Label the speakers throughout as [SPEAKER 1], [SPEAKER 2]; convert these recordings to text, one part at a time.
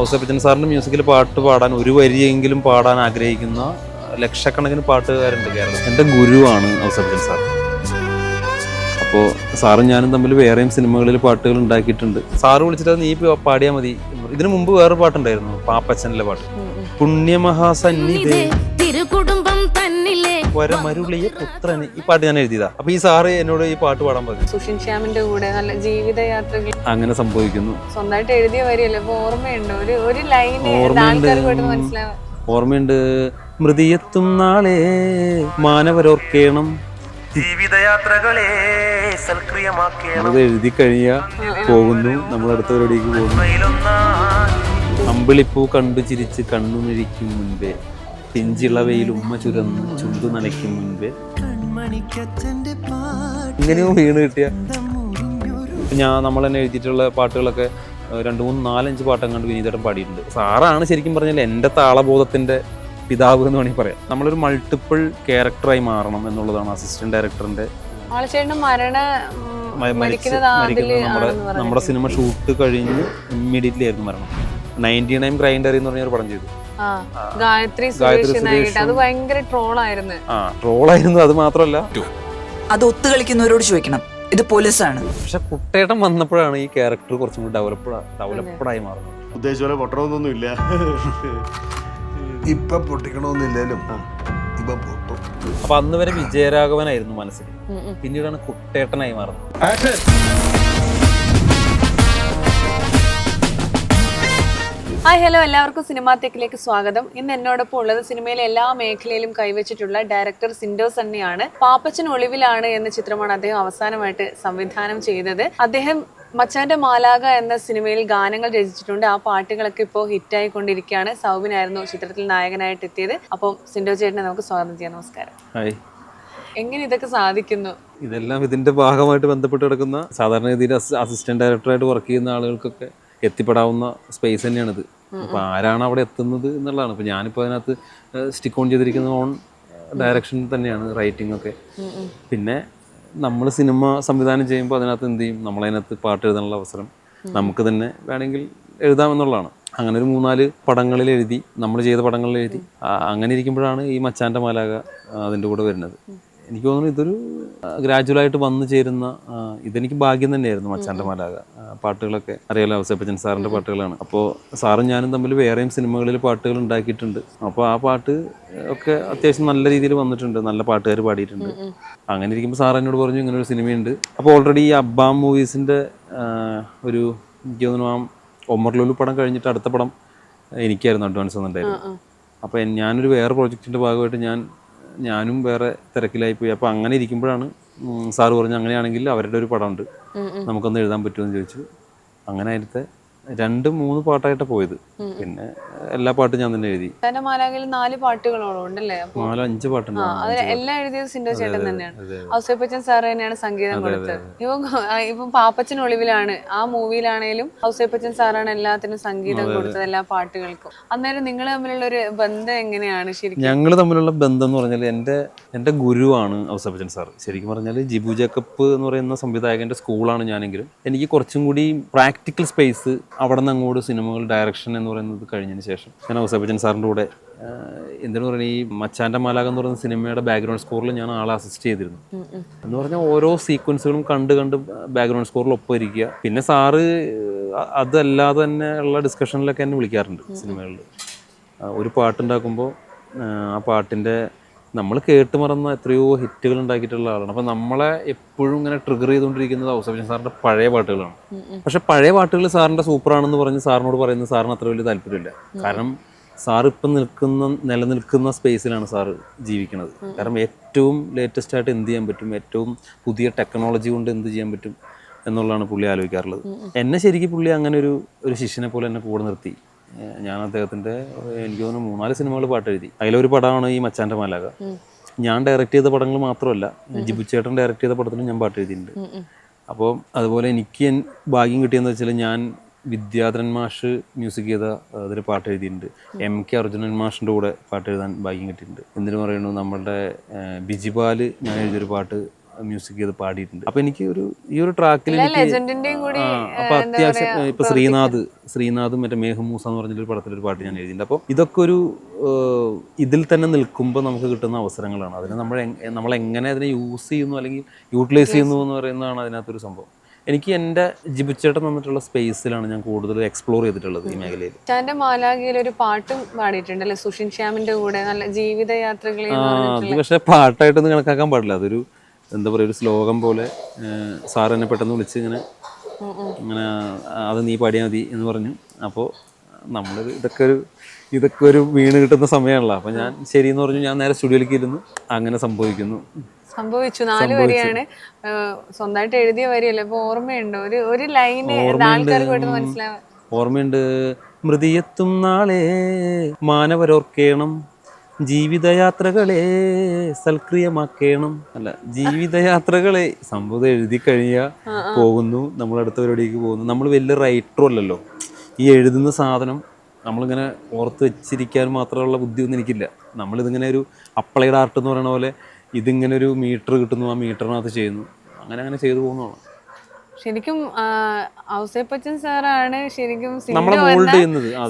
[SPEAKER 1] ഔസഫച്ചൻ സാറിന്റെ മ്യൂസിക്കിൽ പാട്ട് പാടാൻ ഒരു വരിയെങ്കിലും പാടാൻ ആഗ്രഹിക്കുന്ന ലക്ഷക്കണക്കിന് പാട്ടുകാരുണ്ട് കേരളം എന്റെ ഗുരുവാണ് ഔസഫച്ചൻ സാർ. അപ്പോൾ സാറും ഞാനും തമ്മിൽ വേറെയും സിനിമകളിൽ പാട്ടുകൾ ഉണ്ടാക്കിയിട്ടുണ്ട്. സാറ് വിളിച്ചിട്ട് നീ പാടിയാൽ മതി. ഇതിനു മുമ്പ് വേറെ പാട്ടുണ്ടായിരുന്നു പാപ്പച്ചനിലെ പാട്ട്. പുണ്യമഹാസന്നിധേ.
[SPEAKER 2] തിരുകുടുംബം തന്നിലെ
[SPEAKER 1] വരമരുളിയ പുത്രന്. ഈ പാട്ട് ഞാൻ എഴുതിയതാ. അപ്പൊ ഈ സാറ് എന്നോട് ഈ പാട്ട് പാടാൻ പറഞ്ഞു.
[SPEAKER 3] സുഷിൻ ശ്യാമിന്റെ കൂടെ നല്ല ജീവിതയാത്രകൾ.
[SPEAKER 1] അങ്ങനെ സംഭവിക്കുന്നു.
[SPEAKER 3] സ്വന്തമായിട്ട് എഴുതിയ വരിയല്ലേ? അപ്പൊ ഓർമ്മയുണ്ടോ. ഒരു ഒരു ലൈൻ മനസ്സിലാവും
[SPEAKER 1] ഓർമ്മയുണ്ട്. മൃതിയെത്തും നാളെ മാനവരോർക്കേണം.
[SPEAKER 4] ജീവിതയാത്രകളെ സൽക്രിയമാക്കേണം.
[SPEAKER 1] എഴുതി കഴിയാ പോകുന്നു. നമ്മൾ അടുത്തവരോടേക്ക് പോകുന്നു.
[SPEAKER 4] വെയിലൊന്നായി
[SPEAKER 1] അമ്പിളിപ്പൂ കണ്ടു ചിരിച്ച് കണ്ണുമിഴിക്കും മുൻപേ. പിഞ്ചിളവയിൽ ഉമ്മ ചുരന്ന് ചുണ്ടു നനയ്ക്കും മുൻപേ. ഇങ്ങനെയോ വീണ് കിട്ടിയ. ഞാൻ നമ്മൾ തന്നെ എഴുതിയിട്ടുള്ള പാട്ടുകളൊക്കെ രണ്ട് മൂന്ന് നാലഞ്ച് പാട്ടം കണ്ട് വിനീതേട്ടൻ പാടിയിട്ടുണ്ട്. സാറാണ് ശരിക്കും പറഞ്ഞാൽ എന്റെ താളബോധത്തിന്റെ പിതാവ് എന്ന് വേണമെങ്കിൽ പറയാം. നമ്മളൊരു മൾട്ടിപ്പിൾ ക്യാരക്ടറായി മാറണം എന്നുള്ളതാണ് അസിസ്റ്റന്റ്
[SPEAKER 3] മരിക്കുന്നത്
[SPEAKER 1] നമ്മുടെ നമ്മുടെ സിനിമ ഷൂട്ട് കഴിഞ്ഞ് ഇമ്മീഡിയറ്റ്ലി ആയിരുന്നു മരണം. നയന്റി നൈൻ ഗ്രൈൻഡർ എന്ന് പറഞ്ഞൊരു പടം ചെയ്തു.
[SPEAKER 3] ആ ഗായത്രി
[SPEAKER 1] ഗായത്രി
[SPEAKER 3] സുരേഷ് അത് ഭയങ്കര ട്രോളായിരുന്നു.
[SPEAKER 1] ആ ട്രോളായിരുന്നു അത് മാത്രമല്ല.
[SPEAKER 5] അത് ഒത്തു കളിക്കുന്നവരോട് ചോദിക്കണം. ഇത് പോലീസാണ്.
[SPEAKER 1] പക്ഷെ കുട്ടേട്ടൻ വന്നപ്പോഴാണ് ഈ ക്യാരക്ടർ കുറച്ചും കൂടി ഡെവലപ്ഡ് ഡെവലപ്ഡായി മാറുന്നത്.
[SPEAKER 6] ഉദ്ദേശിച്ച പോലെ പൊട്ടണമെന്നൊന്നും ഇല്ല.
[SPEAKER 7] ഇപ്പൊ പൊട്ടിക്കണമെന്നില്ലേലും ഇപ്പൊ പൊട്ടും.
[SPEAKER 1] അപ്പൊ അന്ന് വരെ വിജയരാഘവനായിരുന്നു മനസ്സിൽ. പിന്നീടാണ് കുട്ടേട്ടനായി മാറുന്നത്.
[SPEAKER 3] Hi hello. എല്ലാവർക്കും സിനിമാ തെക്കിലേക്ക് സ്വാഗതം. ഇന്ന് എന്നോടൊപ്പം ഉള്ളത് സിനിമയിലെ എല്ലാ മേഖലയിലും കൈവച്ചിട്ടുള്ള ഡയറക്ടർ സിൻഡോ സണ്ണിയാണ്. പാപ്പച്ചൻ ഒളിവിലാണ് എന്ന ചിത്രമാണ് അദ്ദേഹം അവസാനമായിട്ട് സംവിധാനം ചെയ്തത്. അദ്ദേഹം മച്ചാന്റെ മാലാക എന്ന സിനിമയിൽ ഗാനങ്ങൾ രചിച്ചിട്ടുണ്ട്. ആ പാട്ടുകളൊക്കെ ഇപ്പോൾ ഹിറ്റായി കൊണ്ടിരിക്കുകയാണ് സൗബിനായിരുന്നു ചിത്രത്തിൽ നായകനായിട്ട് എത്തിയത്. അപ്പം സിൻഡോ ചേട്ടനെ നമുക്ക് സ്വാഗതം ചെയ്യാം. നമസ്കാരം.
[SPEAKER 1] ഹായ്.
[SPEAKER 3] എങ്ങനെ ഇതൊക്കെ സാധിക്കുന്നു?
[SPEAKER 1] ഇതെല്ലാം ഇതിന്റെ ഭാഗമായിട്ട് ബന്ധപ്പെട്ട് കിടക്കുന്ന സാധാരണ രീതിയിൽ അസിസ്റ്റന്റ് ഡയറക്ടറായിട്ട് വർക്ക് ചെയ്യുന്ന ആളുകൾക്കൊക്കെ എത്തിപ്പെടാവുന്ന സ്പേസ് തന്നെയാണിത്. അപ്പൊ ആരാണ് അവിടെ എത്തുന്നത് എന്നുള്ളതാണ്. ഇപ്പൊ ഞാനിപ്പോ അതിനകത്ത് സ്റ്റിക്ക് ഓൺ ചെയ്തിരിക്കുന്ന ഓൺ ഡയറക്ഷൻ തന്നെയാണ് റൈറ്റിംഗ് ഒക്കെ. പിന്നെ നമ്മൾ സിനിമ സംവിധാനം ചെയ്യുമ്പോൾ അതിനകത്ത് എന്ത് ചെയ്യും? നമ്മളതിനകത്ത് പാട്ട് എഴുതാനുള്ള അവസരം നമുക്ക് തന്നെ വേണമെങ്കിൽ എഴുതാമെന്നുള്ളതാണ് അങ്ങനെ ഒരു മൂന്നാൽ പടങ്ങളിൽ എഴുതി നമ്മൾ ചെയ്ത പടങ്ങളിൽ എഴുതി അങ്ങനെ ഇരിക്കുമ്പോഴാണ് ഈ മച്ചാന്റെ മാലാക അതിന്റെ കൂടെ വരുന്നത്. എനിക്ക് തോന്നുന്നു ഇതൊരു ഗ്രാജുവലായിട്ട് വന്നു ചേരുന്ന ഇതെനിക്ക് ഭാഗ്യം തന്നെയായിരുന്നു മച്ചാന്റെ മാലാക പാട്ടുകളൊക്കെ അറിയാലോ ഔസേപ്പച്ചൻ സാറിന്റെ പാട്ടുകളാണ്. അപ്പോൾ സാറും ഞാനും തമ്മിൽ വേറെയും സിനിമകളിൽ പാട്ടുകൾ ഉണ്ടാക്കിയിട്ടുണ്ട്. അപ്പോൾ ആ പാട്ട് ഒക്കെ അത്യാവശ്യം നല്ല രീതിയിൽ വന്നിട്ടുണ്ട്. നല്ല പാട്ടുകാർ പാടിയിട്ടുണ്ട്. അങ്ങനെ ഇരിക്കുമ്പോൾ സാർ എന്നോട് പറഞ്ഞു ഇങ്ങനെ ഒരു സിനിമയുണ്ട്. അപ്പോൾ ഓൾറെഡി ഈ അബ്ബാം മൂവീസിന്റെ ഒരു എനിക്ക് തോന്നുന്നു ആ ഒമർലുലു പടം കഴിഞ്ഞിട്ട് അടുത്ത പടം എനിക്കായിരുന്നു അഡ്വാൻസ് വന്നിട്ടുണ്ടായിരുന്നു അപ്പോൾ ഞാനൊരു വേറെ പ്രോജക്റ്റിന്റെ ഭാഗമായിട്ട് ഞാൻ ഞാനും വേറെ തിരക്കിലായി പോയി. അപ്പോൾ അങ്ങനെ ഇരിക്കുമ്പോഴാണ് സാറ് പറഞ്ഞു അങ്ങനെയാണെങ്കിൽ അവരുടെ ഒരു പടം ഉണ്ട് നമുക്കൊന്ന് എഴുതാൻ പറ്റുമെന്ന് ചോദിച്ചു. അങ്ങനെ അതിലത്തെ രണ്ട് മൂന്ന് പാട്ടായിട്ട് പോയത്. പിന്നെ എല്ലാ പാട്ടും ഞാൻ തന്നെ എഴുതി.
[SPEAKER 3] മാലാകയിൽ നാല് പാട്ടുകളോളം ഉണ്ടല്ലേ?
[SPEAKER 1] നാലോ അഞ്ച് പാട്ടുണ്ട്.
[SPEAKER 3] ആ അതിൽ എല്ലാം എഴുതിയത് സിൻഡോ ചേട്ടൻ തന്നെയാണ്. ഔസേപ്പച്ചൻ സാർ തന്നെയാണ് സംഗീതം കൊടുത്തത്. ഇപ്പം പാപ്പച്ചൻ ഒളിവിലാണ്. ആ മൂവിയിലാണേലും ഔസേപ്പച്ചൻ സാറാണ് എല്ലാത്തിനും സംഗീതം കൊടുത്തത് എല്ലാ പാട്ടുകൾക്കും. അന്നേരം നിങ്ങൾ തമ്മിലുള്ള ഒരു ബന്ധം എങ്ങനെയാണ് ശരിക്കും?
[SPEAKER 1] ഞങ്ങൾ തമ്മിലുള്ള ബന്ധം എന്ന് പറഞ്ഞാൽ എന്റെ എന്റെ ഗുരുവാണ് ഔസേപ്പച്ചൻ സാർ ശരിക്കും പറഞ്ഞാൽ ജിബു ജേക്കബ് എന്ന് പറയുന്ന സംവിധായകന്റെ സ്കൂളാണ് ഞാനെങ്കിലും. എനിക്ക് കുറച്ചും കൂടി പ്രാക്ടിക്കൽ സ്പേസ് അവിടെ നിന്ന് അങ്ങോട്ട് സിനിമകൾ ഡയറക്ഷൻ എന്ന് പറയുന്നത് കഴിഞ്ഞതിന് ശേഷം. ഞാൻ ഔസഫജൻ സാറിന്റെ കൂടെ എന്തിനു പറയുക ഈ മച്ചാന്റെ മാലാക എന്ന് പറയുന്ന സിനിമയുടെ ബാക്ക്ഗ്രൗണ്ട് സ്കോറിൽ ഞാൻ ആളെ അസിസ്റ്റ് ചെയ്തിരുന്നു. എന്ന് പറഞ്ഞാൽ ഓരോ സീക്വൻസുകളും കണ്ട് കണ്ട് ബാക്ക്ഗ്രൗണ്ട് സ്കോറിൽ ഒപ്പം ഇരിക്കുക പിന്നെ സാറ് അതല്ലാതെ തന്നെ ഉള്ള ഡിസ്കഷനിലൊക്കെ എന്നെ വിളിക്കാറുണ്ട് സിനിമകളിൽ ഒരു പാട്ടുണ്ടാക്കുമ്പോൾ ആ പാട്ടിന്റെ നമ്മൾ കേട്ട് മറന്ന എത്രയോ ഹിറ്റുകൾ ഉണ്ടാക്കിയിട്ടുള്ള ആളാണ്. അപ്പം നമ്മളെ എപ്പോഴും ഇങ്ങനെ ട്രിഗർ ചെയ്തുകൊണ്ടിരിക്കുന്നത് ഔസഫിൻ സാറിന്റെ പഴയ പാട്ടുകളാണ്. പക്ഷെ പഴയ പാട്ടുകൾ സാറിന്റെ സൂപ്പറാണെന്ന് പറഞ്ഞ് സാറിനോട് പറയുന്ന സാറിന് അത്ര വലിയ താല്പര്യമില്ല. കാരണം സാർ ഇപ്പം നിൽക്കുന്ന നിലനിൽക്കുന്ന സ്പേസിലാണ് സാറ് ജീവിക്കുന്നത് കാരണം ഏറ്റവും ലേറ്റസ്റ്റ് ആയിട്ട് എന്ത് ചെയ്യാൻ പറ്റും? ഏറ്റവും പുതിയ ടെക്നോളജി കൊണ്ട് എന്ത് ചെയ്യാൻ പറ്റും? എന്നുള്ളതാണ് പുള്ളി ആലോചിക്കാറുള്ളത്. എന്നെ ശരിക്കും പുള്ളി അങ്ങനെ ഒരു ഒരു ശിഷ്യനെ പോലെ എന്നെ കൂടെ നിർത്തി. ഞാൻ അദ്ദേഹത്തിന്റെ എനിക്ക് തോന്നുന്നു മൂന്നാൽ സിനിമകൾ പാട്ട് എഴുതി അതിലൊരു പടമാണ് ഈ മച്ചാന്റെ മാലാക ഞാൻ ഡയറക്റ്റ് ചെയ്ത പടങ്ങൾ മാത്രമല്ല ജിബു ചേട്ടൻ ഡയറക്റ്റ് ചെയ്ത പടത്തിന് ഞാൻ പാട്ട് എഴുതിയിട്ടുണ്ട്. അപ്പോൾ അതുപോലെ എനിക്ക് ഭാഗ്യം കിട്ടിയെന്ന് വെച്ചാൽ ഞാൻ വിദ്യാധരൻ മാഷ് മ്യൂസിക് ചെയ്ത അതിൽ പാട്ട് എഴുതിയിട്ടുണ്ട്. എം കെ അർജുനൻ മാഷിന്റെ കൂടെ പാട്ട് എഴുതാൻ ഭാഗ്യം കിട്ടിയിട്ടുണ്ട്. എന്തിനു പറയുന്നു നമ്മളുടെ ബിജിപാൽ ഞാൻ എഴുതിയൊരു പാട്ട് മ്യൂസിക് ചെയ്ത് പാടിയിട്ടുണ്ട്. അപ്പൊ എനിക്ക് ഒരു ഈ ഒരു ട്രാക്കിൽ
[SPEAKER 3] ലെജൻഡിന്റെയും കൂടി
[SPEAKER 1] അപ്പൊ അത്യാവശ്യം ഇപ്പൊ ശ്രീനാഥ് ശ്രീനാഥും മറ്റേ മേഹമൂസ എന്ന് പറഞ്ഞൊരു പടത്തിലൊരു പാട്ട് ഞാൻ എഴുതിയിട്ടുണ്ട്. അപ്പോൾ ഇതൊക്കെ ഒരു ഇതിൽ തന്നെ നിൽക്കുമ്പോൾ നമുക്ക് കിട്ടുന്ന അവസരങ്ങളാണ്. അതിനെ നമ്മൾ നമ്മൾ എങ്ങനെ അതിനെ യൂസ് ചെയ്യുന്നു അല്ലെങ്കിൽ യൂട്ടിലൈസ് ചെയ്യുന്നു എന്ന് പറയുന്നതാണ് അതിനകത്തൊരു സംഭവം. എനിക്ക് എന്റെ ജിബുച്ചേട്ടൻ തന്നിട്ടുള്ള സ്പേസിലാണ് ഞാൻ കൂടുതൽ എക്സ്പ്ലോർ ചെയ്തിട്ടുള്ളത് ഈ മേഖലയിൽ.
[SPEAKER 3] മാലാഖയിൽ ഒരു പാട്ടും പാടിയിട്ടുണ്ട് അല്ലെ? സുഷിൻ ശ്യാമിന്റെ കൂടെ നല്ല ജീവിതയാത്രകളിൽ
[SPEAKER 1] പക്ഷെ പാട്ടായിട്ടൊന്നും കണക്കാക്കാൻ പാടില്ല. അതൊരു എന്താ പറയുക ഒരു ശ്ലോകം പോലെ സാർ എന്നെ പെട്ടെന്ന് വിളിച്ച് ഇങ്ങനെ ഇങ്ങനെ അത് നീ പാടിയാൽ മതി എന്ന് പറഞ്ഞു. അപ്പോൾ നമ്മൾ ഇതൊക്കെ ഒരു ഇതൊക്കെ ഒരു വീണ് കിട്ടുന്ന സമയമാണല്ലോ. അപ്പം ഞാൻ ശരി എന്ന് പറഞ്ഞു ഞാൻ നേരെ സ്റ്റുഡിയോയിലേക്ക് ഇരുന്നു. അങ്ങനെ സംഭവിക്കുന്നു.
[SPEAKER 3] സംഭവിച്ചു. നാല് വരിയാണ്. സ്വന്തമായിട്ട് എഴുതിയ വരിയല്ലേ. അപ്പൊ ഓർമ്മയുണ്ട്. ഒരു ഒരു ലൈൻ ആൾക്കാർക്ക്
[SPEAKER 1] ഓർമ്മയുണ്ട്. മൃതിയെത്തും നാളെ. മാനവരോർക്കേണം. ജീവിതയാത്രകളെ സൽക്രിയമാക്കണം. അല്ല ജീവിതയാത്രകളെ സംഭവം എഴുതി കഴിയുക പോകുന്നു നമ്മൾ അടുത്ത പരിപാടിക്ക് പോകുന്നു. നമ്മൾ വലിയ റൈറ്ററും അല്ലല്ലോ. ഈ എഴുതുന്ന സാധനം നമ്മളിങ്ങനെ ഓർത്ത് വെച്ചിരിക്കാൻ മാത്രമുള്ള ബുദ്ധിയൊന്നും എനിക്കില്ല. നമ്മളിതിങ്ങനെ ഒരു അപ്ലൈഡ് ആർട്ട് എന്ന് പറയുന്ന പോലെ ഇതിങ്ങനെ ഒരു മീറ്റർ കിട്ടുന്നു ആ മീറ്ററിനകത്ത് ചെയ്യുന്നു. അങ്ങനെ അങ്ങനെ ചെയ്തു പോകുന്നതാണ്.
[SPEAKER 3] ശരിക്കും ഔസേപ്പച്ചൻ സാറാണ് ശരിക്കും സിന്ധു എന്ന-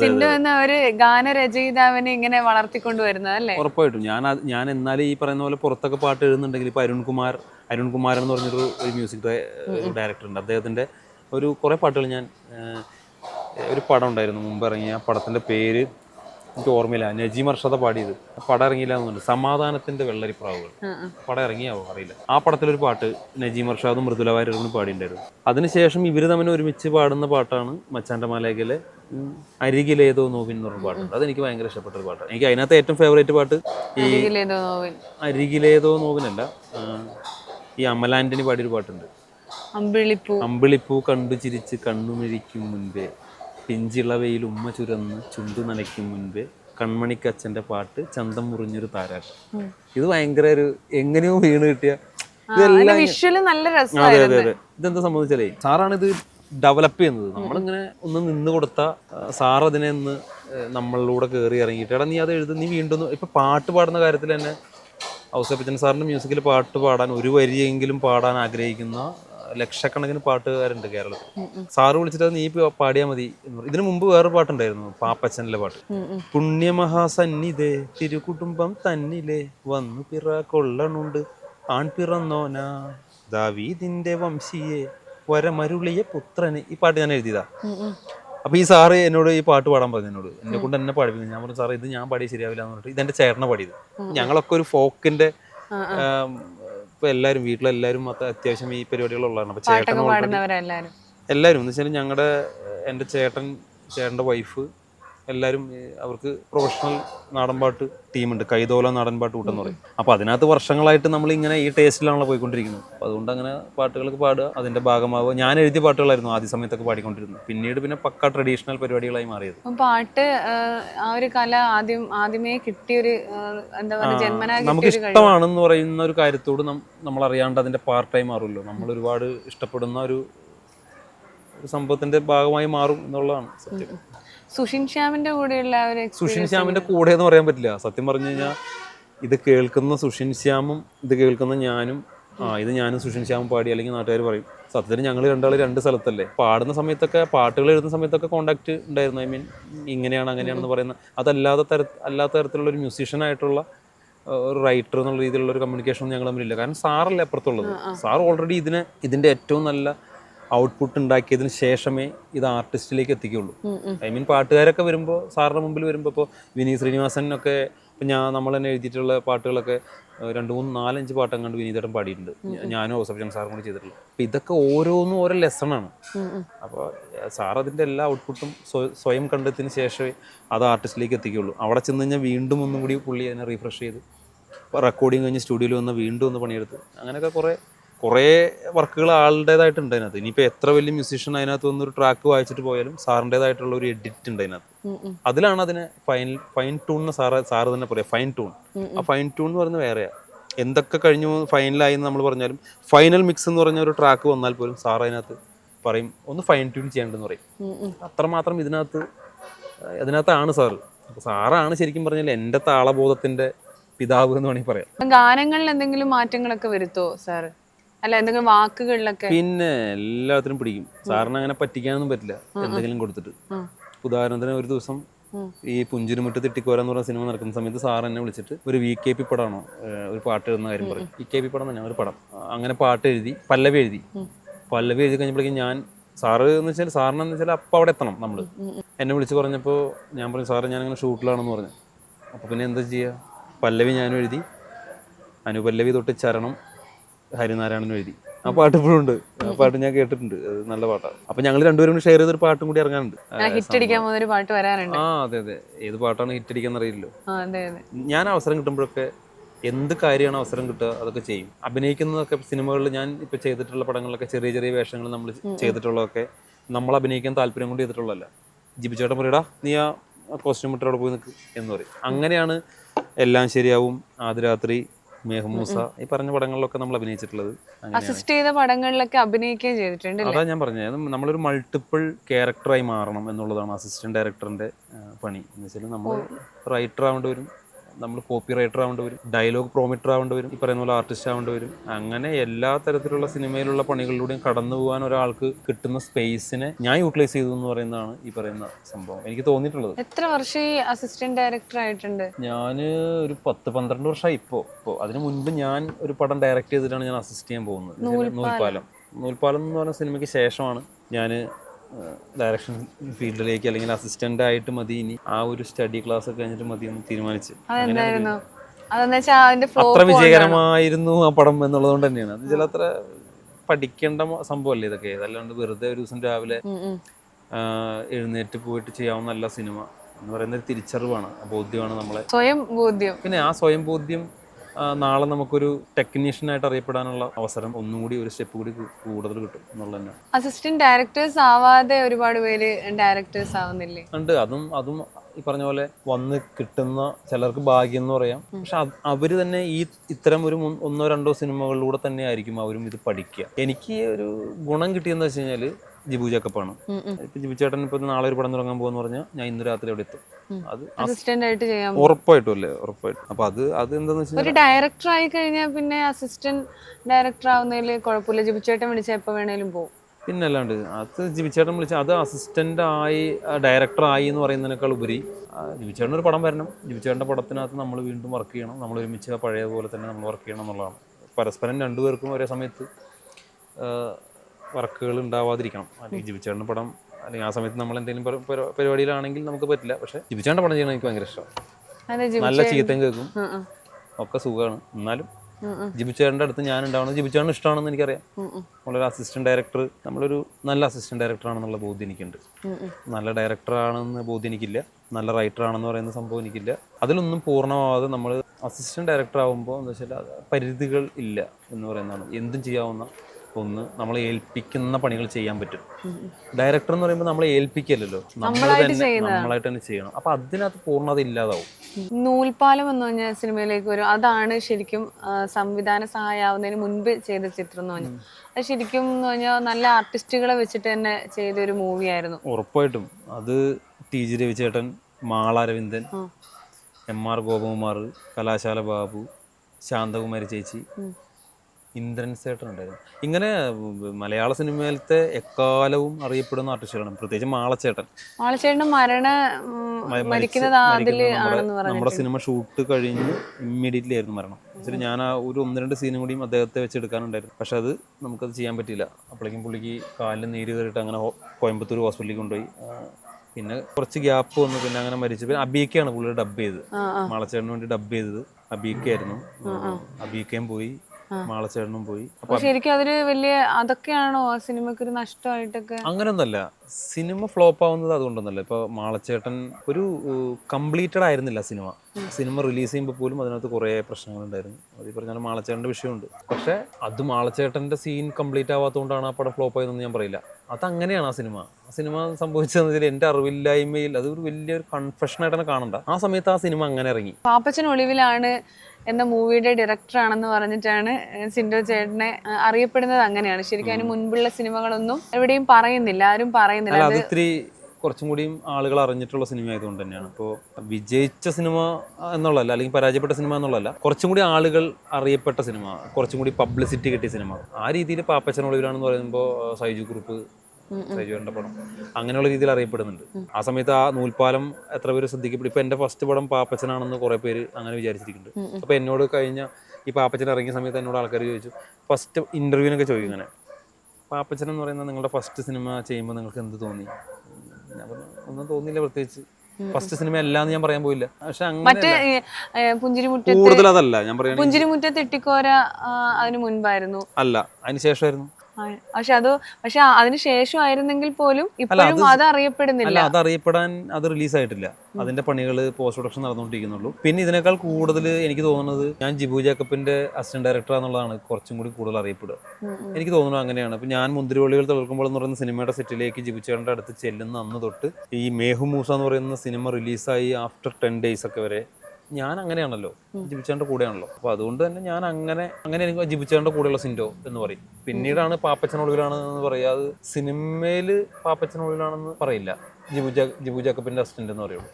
[SPEAKER 3] സിന്ധു എന്ന ഒരു ഗാനരചയിതാവിനെ ഇങ്ങനെ വളർത്തിക്കൊണ്ടുവരുന്നത് അല്ലേ?
[SPEAKER 1] ഉറപ്പായിട്ടും. ഞാൻ ഞാൻ എന്നാലും ഈ പറയുന്ന പോലെ പുറത്തൊക്കെ പാട്ട് എഴുതുന്നുണ്ടെങ്കിൽ ഇപ്പൊ അരുൺകുമാർ അരുൺകുമാർ എന്ന് പറഞ്ഞൊരു ഒരു മ്യൂസിക് ഡയറക്ടർ ഉണ്ട്. അദ്ദേഹത്തിന്റെ ഒരു കുറെ പാട്ടുകൾ ഞാൻ ഒരു പടം ഉണ്ടായിരുന്നു. മുമ്പ് ഇറങ്ങിയ ആ പടത്തിന്റെ പേര് എനിക്ക് ഓർമ്മയില്ല. നജീം അർഷദ പാടിയത്. പടം ഇറങ്ങിയില്ല എന്നുണ്ട് സമാധാനത്തിന്റെ വെള്ളരിപ്രാവുകൾ പടം ഇറങ്ങിയാവോ? അറിയില്ല. ആ പടത്തിലൊരു പാട്ട് നജീം അർഷാദും മൃദുല വാര്യരും പാടിയിട്ടുണ്ടായിരുന്നു. അതിനുശേഷം ഇവർ തമ്മിൽ ഒരുമിച്ച് പാടുന്ന പാട്ടാണ് മച്ചാന്റെ മാലേഖയിലെ അരികിലേതോ നോവിൻ എന്ന് പറഞ്ഞ പാട്ടുണ്ട്. അതെനിക്ക് ഭയങ്കര ഇഷ്ടപ്പെട്ട ഒരു പാട്ടാണ്. എനിക്ക് അതിനകത്ത് ഏറ്റവും ഫേവറേറ്റ് പാട്ട് ഈ
[SPEAKER 3] അരികിലേതോ
[SPEAKER 1] നോവിനല്ല ഈ അമൽ ആന്റണി പാടിയൊരു പാട്ടുണ്ട്.
[SPEAKER 3] അമ്പിളിപ്പൂ.
[SPEAKER 1] അമ്പിളിപ്പൂ കണ്ടു ചിരിച്ച് കണ്ണുമിഴിക്കും മുൻപേ. പിഞ്ചിളവയിൽ ഉമ്മ ചുരന്ന് ചുണ്ടു നനയ്ക്കും മുൻപേ കൺമണിക്കച്ഛന്റെ പാട്ട് ചന്തം മുറിഞ്ഞൊരു താരാട്ട്. ഇത് ഭയങ്കര ഒരു എങ്ങനെയോ വീണ് കിട്ടിയ ഇതെല്ലാം അതെ അതെ അതെ. ഇതെന്താ സംബന്ധിച്ചാലേ സാറാണ് ഇത് ഡെവലപ്പ് ചെയ്യുന്നത്. നമ്മളിങ്ങനെ ഒന്ന് നിന്ന് കൊടുത്ത സാർ അതിനെ ഒന്ന് നമ്മളിലൂടെ കയറി ഇറങ്ങിയിട്ട് എടാ നീ അത് എഴുതുന്ന നീ വീണ്ടും ഇപ്പൊ പാട്ട് പാടുന്ന കാര്യത്തിൽ തന്നെ ഔസഫച്ചൻ സാറിന്റെ മ്യൂസിക്കിൽ പാട്ട് പാടാൻ ഒരു വരിയെങ്കിലും പാടാൻ ആഗ്രഹിക്കുന്ന ലക്ഷക്കണക്കിന് പാട്ടുകാരുണ്ട് കേരളത്തിൽ. സാറ് വിളിച്ചിട്ട് നീ പാടിയാൽ മതി. ഇതിനു മുമ്പ് വേറൊരു പാട്ടുണ്ടായിരുന്നു പാപ്പച്ചനിലെ പാട്ട്. പുണ്യമഹാസന്നിധേ തിരുകുടുംബം തന്നിലെ വന്നു പിറ കൊള്ളണുണ്ട് ആൺ പിറന്നോനാ. ദാവീദിന്റെ വംശിയെ വരമരുളിയ പുത്രനെ. ഈ പാട്ട് ഞാൻ എഴുതിയതാ. അപ്പൊ ഈ സാറ് എന്നോട് ഈ പാട്ട് പാടാൻ പറഞ്ഞു എന്നോട്. എന്നെ കൊണ്ട് എന്നെ പാടിപ്പിക്കുന്നു. ഞാൻ പറഞ്ഞു സാറേ ഇത് ഞാൻ പാടി ശരിയാവില്ല എന്ന് പറഞ്ഞിട്ട്. ഇതെന്റെ ചേട്ടനെ പാടിയത്. ഞങ്ങളൊക്കെ ഒരു ഫോക്കിന്റെ ഇപ്പൊ എല്ലാരും വീട്ടിലെല്ലാരും മൊത്തം അത്യാവശ്യം ഈ പരിപാടികളുള്ളതാണ് അപ്പൊ ചേട്ടൻ എല്ലാവരും എന്ന് വെച്ചാൽ ഞങ്ങളുടെ എന്റെ ചേട്ടൻ ചേട്ടന്റെ വൈഫ് എല്ലാവരും അവർക്ക് പ്രൊഫഷണൽ നാടൻപാട്ട് ടീമുണ്ട് കൈതോല നാടൻപാട്ട് കൂട്ടെന്ന് പറയും അപ്പോൾ അതിനകത്ത് വർഷങ്ങളായിട്ട് നമ്മൾ ഇങ്ങനെ ഈ ടേസ്റ്റിലാണല്ലോ പോയിക്കൊണ്ടിരിക്കുന്നത്. അപ്പോൾ അതുകൊണ്ട് അങ്ങനെ പാട്ടുകൾക്ക് പാടുക അതിന്റെ ഭാഗമാവുക. ഞാൻ എഴുതിയ പാട്ടുകളായിരുന്നു ആദ്യ സമയത്തൊക്കെ പാടിക്കൊണ്ടിരുന്നത്. പിന്നീട് പിന്നെ പക്ക ട്രഡീഷണൽ പരിപാടികളായി മാറിയത്.
[SPEAKER 3] പാട്ട് ആ ഒരു കല ആദ്യം ആദ്യമേ കിട്ടിയൊരു ഒരു എന്താ പറയുക
[SPEAKER 1] നമുക്ക് ഇഷ്ടമാണെന്ന് പറയുന്ന ഒരു കാര്യത്തോട് നമ്മൾ അറിയാണ്ട് അതിന്റെ പാർട്ടായി മാറുമല്ലോ. നമ്മൾ ഒരുപാട് ഇഷ്ടപ്പെടുന്ന ഒരു ഒരു സംഭവത്തിന്റെ ഭാഗമായി മാറും എന്നുള്ളതാണ് സത്യം.
[SPEAKER 3] സുഷിൻ ശ്യാമിന്റെ കൂടെയുള്ള ഒരു
[SPEAKER 1] സുഷിൻ ശ്യാമിന്റെ കൂടെ എന്ന് പറയാൻ പറ്റില്ല. സത്യം പറഞ്ഞു കഴിഞ്ഞാൽ ഇത് കേൾക്കുന്ന സുഷിൻ ശ്യാമും ഇത് കേൾക്കുന്ന ഞാനും ആ ഇത് ഞാനും സുഷിൻ ശ്യാമും പാടി അല്ലെങ്കിൽ നാട്ടുകാർ പറയും. സത്യത്തിൽ ഞങ്ങൾ രണ്ടാൾ രണ്ട് സ്ഥലത്തല്ലേ. പാടുന്ന സമയത്തൊക്കെ പാട്ടുകൾ എഴുതുന്ന സമയത്തൊക്കെ കോണ്ടാക്ട് ഉണ്ടായിരുന്നു. ഐ മീൻ ഇങ്ങനെയാണ് അങ്ങനെയാണെന്ന് പറയുന്ന അതല്ലാതെ തര അല്ലാത്ത തരത്തിലുള്ള ഒരു മ്യൂസീഷ്യൻ ആയിട്ടുള്ള ഒരു റൈറ്റർ എന്നുള്ള രീതിയിലുള്ള ഒരു കമ്മ്യൂണിക്കേഷൻ ഞങ്ങൾ തമ്മിലില്ല. കാരണം സാറല്ലേ അപ്പുറത്തുള്ളത്. സാർ ഓൾറെഡി ഇതിനെ ഇതിന്റെ ഏറ്റവും നല്ല ഔട്ട്പുട്ട് ഉണ്ടാക്കിയതിന് ശേഷമേ ഇത് ആർട്ടിസ്റ്റിലേക്ക് എത്തിക്കുള്ളൂ ഐ മീൻ പാട്ടുകാരൊക്കെ വരുമ്പോൾ സാറിന്റെ മുമ്പിൽ വരുമ്പോൾ ഇപ്പോൾ വിനീത് ശ്രീനിവാസനൊക്കെ ഇപ്പം ഞാൻ നമ്മൾ തന്നെ എഴുതിയിട്ടുള്ള പാട്ടുകളൊക്കെ രണ്ട് മൂന്ന് നാലഞ്ച് പാട്ടം കണ്ട് വിനീതേട്ടൻ പാടിയിട്ടുണ്ട്. ഞാനും ഔസഫ്ജൻ സാറും കൂടി ചെയ്തിട്ടുള്ളത്. അപ്പം ഇതൊക്കെ ഓരോന്നും ഓരോ ലെസണാണ് അപ്പോൾ സാർ അതിന്റെ എല്ലാ ഔട്ട്പുട്ടും സ്വയം കണ്ടെത്തിന് ശേഷമേ അത് ആർട്ടിസ്റ്റിലേക്ക് എത്തിക്കുള്ളൂ അവിടെ ചെന്ന് കഴിഞ്ഞാൽ വീണ്ടും ഒന്നും കൂടി പുള്ളി അതിനെ റീഫ്രഷ് ചെയ്ത് റെക്കോർഡിങ് കഴിഞ്ഞ് സ്റ്റുഡിയോയിൽ വന്ന് വീണ്ടും ഒന്ന് പണിയെടുത്ത് അങ്ങനെയൊക്കെ കുറേ കുറേ വർക്കുകൾ ആളുടേതായിട്ടുണ്ട് അതിനകത്ത്. ഇനിയിപ്പോൾ എത്ര വലിയ മ്യൂസീഷ്യൻ അതിനകത്ത് വന്നൊരു ട്രാക്ക് വായിച്ചിട്ട് പോയാലും സാറിന്റെതായിട്ടുള്ള ഒരു എഡിറ്റ് ഉണ്ട് അതിനകത്ത്. അതിലാണ് അതിനെ ഫൈൻ ഫൈൻ ടൂൺ എന്ന് സാറ് സാറ് തന്നെ പറയാം ഫൈൻ ട്യൂൺ ആ ഫൈൻ ട്യൂൺ എന്ന് പറയുന്നത് വേറെയാ. എന്തൊക്കെ കഴിഞ്ഞു ഫൈനലായി എന്ന് നമ്മൾ പറഞ്ഞാലും ഫൈനൽ മിക്സ് എന്ന് പറഞ്ഞ ഒരു ട്രാക്ക് വന്നാൽ പോലും സാർ അതിനകത്ത് പറയും ഒന്ന് ഫൈൻ ട്യൂൺ ചെയ്യേണ്ടെന്ന് പറയും. അത്രമാത്രം ഇതിനകത്ത് അതിനകത്താണ് സാറ്. അപ്പൊ സാറാണ് ശരിക്കും പറഞ്ഞാൽ എന്റെ താളബോധത്തിന്റെ പിതാവ് എന്ന് വേണമെങ്കിൽ പറയാം.
[SPEAKER 3] ഗാനങ്ങളിൽ എന്തെങ്കിലും മാറ്റങ്ങളൊക്കെ വരുത്തോ സാറ്? അല്ല എന്തെങ്കിലും വാക്കുകളിലൊക്കെ?
[SPEAKER 1] പിന്നെ എല്ലാത്തിനും പിടിക്കും. സാറിന് അങ്ങനെ പറ്റിക്കാനൊന്നും പറ്റില്ല. എന്തെങ്കിലും കൊടുത്തിട്ട്. ഉദാഹരണത്തിന് ഒരു ദിവസം ഈ പുഞ്ചിരിമുട്ട് തിട്ടിക്കോര എന്ന് പറഞ്ഞ സിനിമ നടക്കുന്ന സമയത്ത് സാർ എന്നെ വിളിച്ചിട്ട് ഒരു വി കെ പി പടമാണോ? ഒരു പാട്ട് എഴുതുന്ന കാര്യം പറയും. വി കെ പി പടം തന്നെ ഒരു പടം. അങ്ങനെ പാട്ട് എഴുതി പല്ലവി എഴുതി. പല്ലവി എഴുതി കഴിഞ്ഞപ്പോഴേക്കും ഞാൻ സാറ് എന്ന് വെച്ചാൽ സാറിനെന്ന് വെച്ചാൽ അപ്പം അവിടെ എത്തണം നമ്മൾ എന്നെ വിളിച്ച് പറഞ്ഞപ്പോൾ ഞാൻ പറഞ്ഞു സാറ് ഞാനിങ്ങനെ ഷൂട്ടിലാണെന്ന് പറഞ്ഞു. അപ്പോൾ പിന്നെ എന്താ ചെയ്യുക പല്ലവി ഞാനും എഴുതി. അനുപല്ലവി തൊട്ട് ചരണം. ഹരിനാരായണനും എഴുതി. ആ പാട്ട് ഇപ്പോഴും ഉണ്ട്. ആ പാട്ട് ഞാൻ കേട്ടിട്ടുണ്ട്. അത് നല്ല പാട്ടാണ് അപ്പൊ ഞങ്ങൾ രണ്ടുപേരും കൂടി ഷെയർ ചെയ്തൊരു പാട്ടും കൂടി ഇറങ്ങാനുണ്ട്. ആ,
[SPEAKER 3] ഹിറ്റ് അടിക്കാൻ പോകുന്ന ഒരു പാട്ട് വരാനുണ്ട്.
[SPEAKER 1] ആ അതെ അതെ. ഏത് പാട്ടാണ് ഹിറ്റ് അടിക്കാൻ
[SPEAKER 3] അറിയില്ലോ
[SPEAKER 1] ഞാൻ അവസരം കിട്ടുമ്പോഴൊക്കെ എന്ത് കാര്യമാണ് അവസരം കിട്ടുക അതൊക്കെ ചെയ്യും. അഭിനയിക്കുന്നതൊക്കെ സിനിമകളിൽ ഞാൻ ഇപ്പൊ ചെയ്തിട്ടുള്ള പടങ്ങളിലൊക്കെ ചെറിയ ചെറിയ വേഷങ്ങൾ നമ്മൾ ചെയ്തിട്ടുള്ളതൊക്കെ നമ്മൾ അഭിനയിക്കാൻ താല്പര്യം കൊണ്ട് ചെയ്തിട്ടുള്ളതല്ല. ജിബി ചേട്ടൻ പറയടാ നീ ആ കോസ്റ്റ്യൂം ഇട്ടവിടെ പോയി നിൽക്ക് എന്ന് പറയും. അങ്ങനെയാണ് എല്ലാം ശരിയാവും. ആദ്യരാത്രി മേഹമൂസ ഈ പറഞ്ഞ പടങ്ങളിലൊക്കെ നമ്മൾ അഭിനയിച്ചിട്ടുള്ളത്
[SPEAKER 3] അസിസ്റ്റ് ചെയ്ത പടങ്ങളിലൊക്കെ അഭിനയിക്കുകയും ചെയ്തിട്ടുണ്ട്
[SPEAKER 1] അതാ ഞാൻ പറഞ്ഞത് നമ്മളൊരു മൾട്ടിപ്പിൾ ക്യാരക്ടറായി മാറണം എന്നുള്ളതാണ് അസിസ്റ്റന്റ് ഡയറക്ടറിന്റെ പണി. എന്ന് വെച്ചാൽ നമ്മൾ റൈറ്റർ ആവേണ്ടി വരും നമ്മൾ കോപ്പി റൈറ്റർ ആവേണ്ടി വരും ഡയലോഗ് പ്രോമിറ്റർ ആവേണ്ടി വരും ഈ പറയുന്ന പോലെ ആർട്ടിസ്റ്റ് ആവേണ്ടി വരും. അങ്ങനെ എല്ലാ തരത്തിലുള്ള സിനിമയിലുള്ള പണികളിലൂടെയും കടന്നു പോകാൻ ഒരാൾക്ക് കിട്ടുന്ന സ്പേസിനെ ഞാൻ യൂട്ടിലൈസ് ചെയ്തു എന്ന് പറയുന്നതാണ് ഈ പറയുന്ന സംഭവം. എനിക്ക് തോന്നിയിട്ടുള്ളത്.
[SPEAKER 3] എത്ര വർഷം ഈ അസിസ്റ്റന്റ് ഡയറക്ടർ ആയിട്ടുണ്ട്?
[SPEAKER 1] ഞാൻ ഒരു പത്ത് പന്ത്രണ്ട് വർഷമായി ഇപ്പോ ഇപ്പോ. അതിനു മുൻപ് ഞാൻ ഒരു പടം ഡയറക്ട് ചെയ്തിട്ടാണ് ഞാൻ അസിസ്റ്റ് ചെയ്യാൻ പോകുന്നത്. നൂൽപ്പാലം. നൂൽപ്പാലം. എന്ന് പറഞ്ഞ സിനിമയ്ക്ക് ശേഷമാണ് ഞാൻ ഡയറക്ഷൻ ഫീൽഡിലേക്ക് അല്ലെങ്കിൽ അസിസ്റ്റന്റ് ആയിട്ട് മതി. ഇനി ആ ഒരു സ്റ്റഡി ക്ലാസ് ഒക്കെ കഴിഞ്ഞിട്ട് മതി എന്ന് തീരുമാനിച്ചു. അത്ര വിജയകരമായിരുന്നു ആ പടം എന്നുള്ളത് കൊണ്ട് തന്നെയാണ്. അത് ചില അത്ര പഠിക്കേണ്ട സംഭവമല്ലേ ഇതൊക്കെ? അതല്ലാണ്ട് വെറുതെ ഒരു ദിവസം രാവിലെ എഴുന്നേറ്റ് പോയിട്ട് ചെയ്യാവുന്ന നല്ല സിനിമ എന്ന് പറയുന്ന ഒരു തിരിച്ചറിവാണ് ബോധ്യമാണ് നമ്മളെ.
[SPEAKER 3] സ്വയം ബോധ്യം.
[SPEAKER 1] പിന്നെ ആ സ്വയം ബോധ്യം നാളെ നമുക്കൊരു ടെക്നീഷ്യൻ ആയിട്ട് അറിയപ്പെടാനുള്ള അവസരം ഒന്നും കൂടി ഒരു സ്റ്റെപ്പ് കൂടി കൂടുതൽ കിട്ടും എന്നുള്ളത് തന്നെ
[SPEAKER 3] അസിസ്റ്റന്റ് ഡയറക്ടേഴ്സ് ആവാതെ ഒരുപാട് പേര് ഡയറക്ടേഴ്സ് ആവുന്നില്ലേ?
[SPEAKER 1] ഉണ്ട്. അതും അതും ഈ പറഞ്ഞ പോലെ വന്ന് കിട്ടുന്ന ചിലർക്ക് ഭാഗ്യം എന്ന് പറയാം. പക്ഷെ അവർ തന്നെ ഈ ഇത്തരം ഒരു ഒന്നോ രണ്ടോ സിനിമകളിലൂടെ തന്നെ ആയിരിക്കും അവരും ഇത് പഠിക്കുക. എനിക്ക് ഒരു ഗുണം കിട്ടിയെന്ന് വെച്ച് കഴിഞ്ഞാൽ ജിബു ജേക്കപ്പാണ് ഇപ്പൊ ജിബു ചേട്ടൻ ഇപ്പൊ നാളെ ഒരു പടം തുടങ്ങാൻ പോകുന്ന പറഞ്ഞാൽ ഞാൻ ഇന്ന് രാത്രി അവിടെ എത്തും. അത്
[SPEAKER 3] അസിസ്റ്റന്റ് ആയിട്ട് ചെയ്യാം
[SPEAKER 1] ഉറപ്പായിട്ടും അല്ലേ? ഉറപ്പായിട്ടും. അപ്പൊ അത് അത് എന്താന്ന് വെച്ചാൽ
[SPEAKER 3] ഒരു ഡയറക്ടർ ആയി കഴിഞ്ഞാൽ പിന്നെ അസിസ്റ്റന്റ് ഡയറക്ടർ ആവുന്നതിൽ കുഴപ്പമില്ല. ജിബു ചേട്ടൻ വിളിച്ചാൽ എപ്പോ വേണേലും പോകും
[SPEAKER 1] പിന്നെ അല്ലാണ്ട് അത് ജിബിച്ചേട്ടൻ വിളിച്ച അത് അസിസ്റ്റന്റ് ആയി ഡയറക്ടർ ആയി എന്ന് പറയുന്നതിനേക്കാൾ ഉപരി ജിബിച്ചേട്ടൻ ഒരു പടം വരണം. ജിബിച്ചേട്ടന്റെ പടത്തിനകത്ത് നമ്മൾ വീണ്ടും വർക്ക് ചെയ്യണം. നമ്മൾ ഒരുമിച്ച് പഴയ പോലെ തന്നെ നമ്മൾ വർക്ക് ചെയ്യണം എന്നുള്ളതാണ്. പരസ്പരം രണ്ടുപേർക്കും ഒരേ സമയത്ത് വർക്കുകൾ ഉണ്ടാവാതിരിക്കണം. അല്ലെങ്കിൽ ജീവിച്ചേട്ടൻ പടം അല്ലെങ്കിൽ ആ സമയത്ത് നമ്മൾ എന്തെങ്കിലും പരി- പരി- പരിപാടിയിലാണെങ്കിൽ നമുക്ക് പറ്റില്ല. പക്ഷെ ജീവിച്ചേണ്ട പടം ചെയ്യണം എനിക്ക് ഭയങ്കര ഇഷ്ടമാണ്. നല്ല ചീത്തം കേൾക്കും. ഒക്കെ സുഖമാണ്. എന്നാലും ജിബിച്ചേട്ടന്റെ അടുത്ത് ഞാൻ ഉണ്ടാവണം ജിബിച്ചേട്ടൻ ഇഷ്ടമാണെന്ന് എനിക്കറിയാം. നമ്മളൊരു അസിസ്റ്റന്റ് ഡയറക്ടർ നമ്മളൊരു നല്ല അസിസ്റ്റന്റ് ഡയറക്ടർ ആണെന്നുള്ള ബോധ്യം എനിക്കുണ്ട്. നല്ല ഡയറക്ടർ ആണെന്ന് ബോധ്യം എനിക്കില്ല. നല്ല റൈറ്റർ ആണെന്ന് പറയുന്ന സംഭവം എനിക്കില്ല. അതിലൊന്നും പൂർണമാവാതെ നമ്മൾ അസിസ്റ്റന്റ് ഡയറക്ടർ ആകുമ്പോൾ എന്താ വെച്ചാൽ പരിധികൾ ഇല്ല എന്ന് പറയുന്നതാണ്. എന്തും ചെയ്യാവുന്ന ഒന്ന് നമ്മളെ ഏൽപ്പിക്കുന്ന പണികൾ ചെയ്യാൻ പറ്റും. ഡയറക്ടർ എന്ന് പറയുമ്പോൾ നമ്മളെ ഏൽപ്പിക്കല്ലോ നമ്മൾ തന്നെ. നമ്മളായിട്ട് തന്നെ ചെയ്യണം. അപ്പൊ അതിനകത്ത് പൂർണത ഇല്ലാതാവും.
[SPEAKER 3] നൂൽപാലം എന്ന് പറഞ്ഞ സിനിമയിലേക്ക് വരും. അതാണ് ശരിക്കും സംവിധാന സഹായാവുന്നതിന് മുൻപ് ചെയ്ത ചിത്രം എന്ന് പറഞ്ഞു അത് ശരിക്കും എന്ന് പറഞ്ഞാൽ നല്ല ആർട്ടിസ്റ്റുകളെ വെച്ചിട്ട് തന്നെ ചെയ്ത ഒരു മൂവിയായിരുന്നു
[SPEAKER 1] ഉറപ്പായിട്ടും. അത് ടി ജി രവിചേട്ടൻ മാള അരവിന്ദൻ എം ആർ ഗോപകുമാർ കലാശാല ബാബു ശാന്തകുമാരി ചേച്ചി ഇന്ദ്രൻ സേട്ടൻ ഉണ്ടായിരുന്നു. ഇങ്ങനെ മലയാള സിനിമയിലത്തെ എക്കാലവും അറിയപ്പെടുന്ന ആർട്ടിസ്റ്റുകളാണ്. പ്രത്യേകിച്ച് മാളച്ചേട്ടൻ.
[SPEAKER 3] മരണ മരിക്കുന്നത്
[SPEAKER 1] നമ്മുടെ- സിനിമ ഷൂട്ട് കഴിഞ്ഞ് ഇമ്മീഡിയറ്റ്ലി ആയിരുന്നു മരണം. വെച്ചാൽ ഞാൻ ആ ഒരു ഒന്ന് രണ്ട് സീനും കൂടിയും അദ്ദേഹത്തെ വെച്ച് എടുക്കാനുണ്ടായിരുന്നു. പക്ഷെ അത് നമുക്കത് ചെയ്യാൻ പറ്റിയില്ല. അപ്പോഴേക്കും പുള്ളിക്ക് കാലിൽ നീര് കയറിയിട്ട് അങ്ങനെ കോയമ്പത്തൂർ ഹോസ്പിറ്റലിൽ കൊണ്ടുപോയി. പിന്നെ കുറച്ച് ഗ്യാപ്പ് വന്നു. പിന്നെ അങ്ങനെ മരിച്ചു. പിന്നെ അബീക്കയാണ് പുള്ളി ഡബ് ചെയ്തത്. മാളച്ചേട്ടന് വേണ്ടി ഡബ് ചെയ്തത്. അബീക്കയായിരുന്നു അബീക്കയും പോയി. മാളച്ചേട്ടനും പോയി.
[SPEAKER 3] ശരിക്കും അതൊരു വലിയ അതൊക്കെയാണോ ആ സിനിമക്ക് ഒരു നഷ്ടമായിട്ടൊക്കെ?
[SPEAKER 1] അങ്ങനൊന്നല്ല. സിനിമ ഫ്ലോപ്പ് ആവുന്നത് അതുകൊണ്ടൊന്നല്ല. ഇപ്പൊ മാളച്ചേട്ടൻ ഒരു കംപ്ലീറ്റഡ് ആയിരുന്നില്ല സിനിമ. സിനിമ റിലീസ് ചെയ്യുമ്പോൾ പോലും അതിനകത്ത് കുറേ പ്രശ്നങ്ങളുണ്ടായിരുന്നു. അത് പറഞ്ഞാൽ മാളച്ചേട്ടന്റെ വിഷയമുണ്ട്. പക്ഷെ അത് മാളച്ചേട്ടന്റെ സീൻ കംപ്ലീറ്റ് ആവാത്തതുകൊണ്ടാണ് ആ പടം ഫ്ലോപ്പ് ആയതെന്ന് ഞാൻ പറയില്ല. അത് അങ്ങനെയാണ് ആ സിനിമ. ആ സിനിമ സംഭവിച്ചതെന്ന് വെച്ചാൽ എന്റെ അറിവില്ലായ്മയിൽ അത് ഒരു വലിയൊരു കൺഫെഷനായിട്ട് തന്നെ കാണണ്ട. ആ സമയത്ത് ആ സിനിമ അങ്ങനെ ഇറങ്ങി.
[SPEAKER 3] പാപ്പച്ചൻ ഒളിവിലാണ്. എന്ന മൂവിയുടെ ഡയറക്ടർ ആണെന്ന് പറഞ്ഞിട്ടാണ് സിൻഡോ ചേട്ടനെ അറിയപ്പെടുന്നത് അങ്ങനെയാണ്. ശരിക്കും അതിന് മുൻപുള്ള സിനിമകളൊന്നും എവിടെയും പറയുന്നില്ല ആരും പറയുന്നില്ല. അത്
[SPEAKER 1] കുറച്ചും കൂടിയും ആളുകൾ അറിഞ്ഞിട്ടുള്ള സിനിമ ആയതുകൊണ്ട് തന്നെയാണ്. ഇപ്പോൾ വിജയിച്ച സിനിമ എന്നുള്ളതല്ല അല്ലെങ്കിൽ പരാജയപ്പെട്ട സിനിമ എന്നുള്ളതല്ല കുറച്ചും കൂടി ആളുകൾ അറിയപ്പെട്ട സിനിമ കുറച്ചും കൂടി പബ്ലിസിറ്റി കിട്ടിയ സിനിമ. ആ രീതിയിൽ പാപ്പച്ചനൊളിവിലാണെന്ന് പറയുമ്പോൾ സൈജു കുറുപ്പ് സൈജുവിന്റെ പടം. അങ്ങനെയുള്ള രീതിയിൽ അറിയപ്പെടുന്നുണ്ട്. ആ സമയത്ത് ആ നൂൽപ്പാലം എത്ര പേര് ശ്രദ്ധിക്കപ്പെടും? ഇപ്പൊ എന്റെ ഫസ്റ്റ് പടം പാപ്പച്ചനാണെന്ന് കുറെ പേര് അങ്ങനെ വിചാരിച്ചിരിക്കുന്നുണ്ട്. അപ്പൊ എന്നോട് കഴിഞ്ഞ ഈ പാപ്പച്ചൻ ഇറങ്ങിയ സമയത്ത് എന്നോട് ആൾക്കാർ ചോദിച്ചു ഫസ്റ്റ് ഇന്റർവ്യൂവിനൊക്കെ ചോദിക്കും ഇങ്ങനെ. പാപ്പച്ചൻ എന്ന് പറയുന്നത് നിങ്ങളുടെ ഫസ്റ്റ് സിനിമ ചെയ്യുമ്പോൾ നിങ്ങൾക്ക് എന്ത് തോന്നി? ഞാൻ പറഞ്ഞു ഒന്നും തോന്നിയില്ല പ്രത്യേകിച്ച്. ഫസ്റ്റ് സിനിമ അല്ലാന്ന് ഞാൻ പറയാൻ പോയില്ല. പക്ഷെ അങ്ങനെ കൂടുതൽ അതല്ല ഞാൻ പറയുന്നത്
[SPEAKER 3] പുഞ്ചിരിമുറ്റത്ത് ഇട്ടിക്കോര ആ, അതിന് മുൻപായിരുന്നു.
[SPEAKER 1] അല്ല അതിന് ശേഷമായിരുന്നു.
[SPEAKER 3] പക്ഷെ അത് പക്ഷെ അതിനുശേഷം ആയിരുന്നെങ്കിൽ പോലും ഇപ്പോഴും
[SPEAKER 1] അത്
[SPEAKER 3] അറിയപ്പെടുന്നില്ല.
[SPEAKER 1] അത് അറിയപ്പെടാൻ അത് റിലീസ് ആയിട്ടില്ല അതിന്റെ പണികൾ പോസ്റ്റ് പ്രൊഡക്ഷൻ നടന്നുകൊണ്ടിരിക്കുന്നുള്ളൂ. പിന്നെ ഇതിനേക്കാൾ കൂടുതൽ എനിക്ക് തോന്നുന്നത് ഞാൻ ജിബു ജേക്കബിന്റെ അസിസ്റ്റന്റ് ഡയറക്ടർ എന്നുള്ളതാണ് കുറച്ചും കൂടി കൂടുതൽ അറിയപ്പെടുക. എനിക്ക് തോന്നുന്നു അങ്ങനെയാണ്. ഇപ്പൊ ഞാൻ മുന്തിരിവള്ളികൾ തളിർക്കുമ്പോൾ എന്ന് പറയുന്ന സിനിമയുടെ സെറ്റിലേക്ക് ജിബു ചേട്ടന്റെ അടുത്ത് ചെല്ലുന്ന അന്ന് തൊട്ട് ഈ മേഹു മൂസ എന്ന് പറയുന്ന സിനിമ റിലീസായി ആഫ്റ്റർ ടെൻ ഡേയ്സ് ഒക്കെ വരെ ഞാൻ അങ്ങനെയാണല്ലോ ജിബിച്ചേന്റെ കൂടെയാണല്ലോ. അപ്പൊ അതുകൊണ്ട് തന്നെ ഞാൻ അങ്ങനെ അങ്ങനെ എനിക്ക് ജിബിച്ചേന്റെ കൂടെയുള്ള സിൻഡോ എന്ന് പറയും. പിന്നീടാണ് പാപ്പച്ചനൊളിവിലാണ് എന്ന് പറയാ. അത് സിനിമയിൽ പാപ്പച്ചനൊളിവിലാണെന്ന് പറയില്ല. ജിബു ജിബു ജാക്കപ്പിന്റെ അസിസ്റ്റന്റ് എന്ന് പറയുള്ളൂ.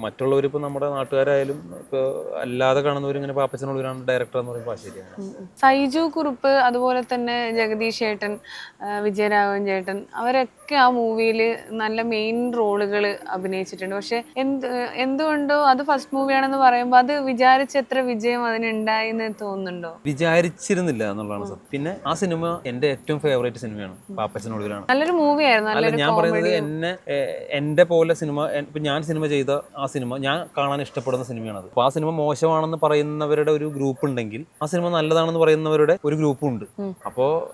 [SPEAKER 1] മറ്റുള്ളവർ ഇപ്പൊ നമ്മുടെ നാട്ടുകാരായാലും ഇപ്പൊ അല്ലാതെ കാണുന്നവർ ഇങ്ങനെ പാപ്പച്ചനൊളിവിലാണ് ഡയറക്ടർ എന്ന് പറയുമ്പോൾ ശരിയാണ്
[SPEAKER 3] സൈജു കുറുപ്പ് അതുപോലെ തന്നെ ജഗദീഷ് ചേട്ടൻ വിജയരാഘവൻ ചേട്ടൻ അവരൊക്കെ ആ മൂവിയിൽ നല്ല മെയിൻ റോളുകൾ അഭിനയിച്ചിട്ടുണ്ട്. പക്ഷെ എന്ത് എന്തുകൊണ്ടോ അത് ഫസ്റ്റ് മൂവിയാണെന്ന് പറയുമ്പോൾ അത് വിചാരിച്ച എത്ര വിജയം അതിനുണ്ടായി എന്ന് തോന്നുന്നുണ്ടോ?
[SPEAKER 1] വിചാരിച്ചിരുന്നില്ല എന്നുള്ളതാണ് സത്യം. പിന്നെ ആ സിനിമ എന്റെ ഏറ്റവും ഫേവറേറ്റ് സിനിമയാണ് പാപ്പച്ചനൊളിവിലാണ്
[SPEAKER 3] നല്ലൊരു മൂവിയായിരുന്നു
[SPEAKER 1] അല്ല ഞാൻ പറയുന്നത് എന്നെ എ- എന്റെ പോലെ സിനിമ ഞാൻ സിനിമ ചെയ്ത ആ സിനിമ ഞാൻ കാണാൻ ഇഷ്ടപ്പെടുന്ന സിനിമയാണത്. അപ്പൊ ആ സിനിമ മോശമാണെന്ന് പറയുന്നവരുടെ ഒരു ഗ്രൂപ്പ് ഉണ്ടെങ്കിൽ ആ സിനിമ നല്ലതാണെന്ന് പറയുന്നവരുടെ ഒരു ഗ്രൂപ്പും ഉണ്ട്. അപ്പോ